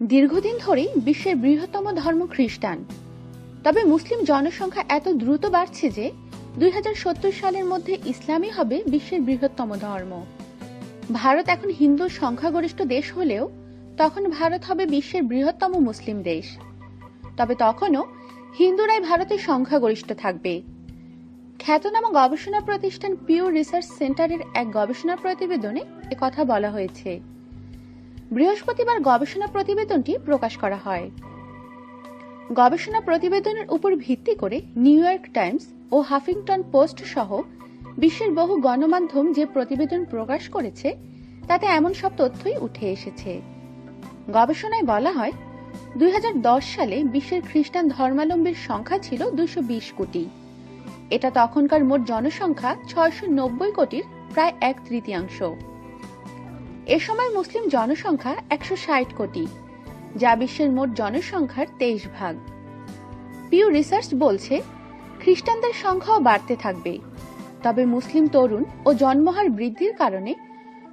দীর্ঘদিন ধরেই বিশ্বের বৃহত্তম ধর্ম খ্রিস্টান। তবে মুসলিম জনসংখ্যা এত দ্রুত বাড়ছে যে দুই হাজার সত্তর সালের মধ্যে ইসলামই হবে বিশ্বের বৃহত্তম ধর্ম। ভারত এখন হিন্দু সংখ্যাগরিষ্ঠ দেশ হলেও তখন ভারত হবে বিশ্বের বৃহত্তম মুসলিম দেশ। তবে তখনও হিন্দুরাই ভারতের সংখ্যাগরিষ্ঠ থাকবে। খ্যাতনামা গবেষণা প্রতিষ্ঠান পিউ রিসার্চ সেন্টারের এক গবেষণা প্রতিবেদনে কথা বলা হয়েছে। বৃহস্পতিবার গবেষণা প্রতিবেদনটি প্রকাশ করা হয়। গবেষণা প্রতিবেদনের উপর ভিত্তি করে নিউ ইয়র্ক টাইমস ও হাফিংটন পোস্ট সহ বিশ্বের বহু গণমাধ্যম যে প্রতিবেদন প্রকাশ করেছে, তাতে এমন সব তথ্যই উঠে এসেছে। গবেষণায় বলা হয়, দুই হাজার দশ সালে বিশ্বের খ্রিস্টান ধর্মালম্বীর সংখ্যা ছিল দুশো কোটি। এটা তখনকার মোট জনসংখ্যা ছয়শো নব্বই কোটির প্রায় এক তৃতীয়াংশ। এ সময় মুসলিম জনসংখ্যা একশো ষাট কোটি, যা বিশ্বের মোট জনসংখ্যার তেইশ ভাগ। পিউ রিসার্চ বলছে, খ্রিস্টানদের সংখ্যাও বাড়তে থাকবে। তবে মুসলিম তরুণ ও জন্মহার বৃদ্ধির কারণে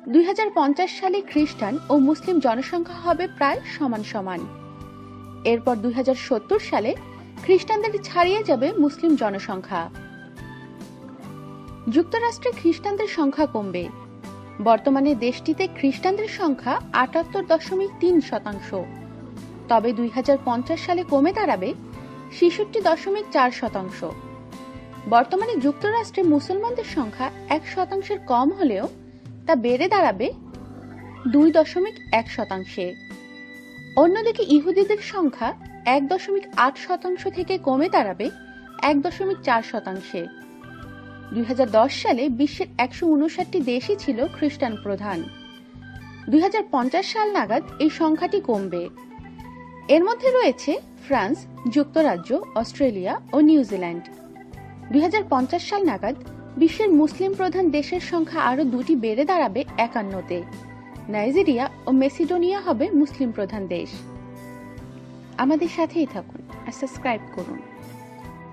দুই হাজার পঞ্চাশ সালে খ্রিস্টান ও মুসলিম জনসংখ্যা হবে প্রায় সমান সমান। এরপর দুই হাজার সত্তর সালে খ্রিস্টানদের ছাড়িয়ে যাবে মুসলিম জনসংখ্যা। যুক্তরাষ্ট্রে খ্রিস্টানদের সংখ্যা কমবে। বর্তমানে দেশটিতে খ্রিস্টানদের সংখ্যা আটাত্তর দশমিক তিন শতাংশ। তবে দুই হাজার পঞ্চাশ সালে কমে দাঁড়াবে ছেষট্টি দশমিক চার শতাংশ। বর্তমানে যুক্তরাষ্ট্রে মুসলমানদের সংখ্যা এক শতাংশের কম হলেও তা বেড়ে দাঁড়াবে দুই দশমিক এক শতাংশে। অন্যদিকে ইহুদিদের সংখ্যা এক দশমিক আট শতাংশ থেকে কমে দাঁড়াবে এক দশমিক চার শতাংশে। দুই হাজার দশ সালে বিশ্বের একশো উনষাটটি দেশই ছিল খ্রিস্টান প্রধান। দু হাজার পঞ্চাশ সাল নাগাদ এই সংখ্যাটি কমবে। এর মধ্যে রয়েছে ফ্রান্স, যুক্তরাজ্য, অস্ট্রেলিয়া ও নিউজিল্যান্ড দুই হাজার পঞ্চাশ সাল নাগাদ বিশ্বের মুসলিম প্রধান দেশের সংখ্যা আরও দুটি বেড়ে দাঁড়াবে একান্নতে। নাইজেরিয়া ও মেসিডোনিয়া হবে মুসলিম প্রধান দেশ। আমাদের সাথেই থাকুন আর সাবস্ক্রাইব করুন।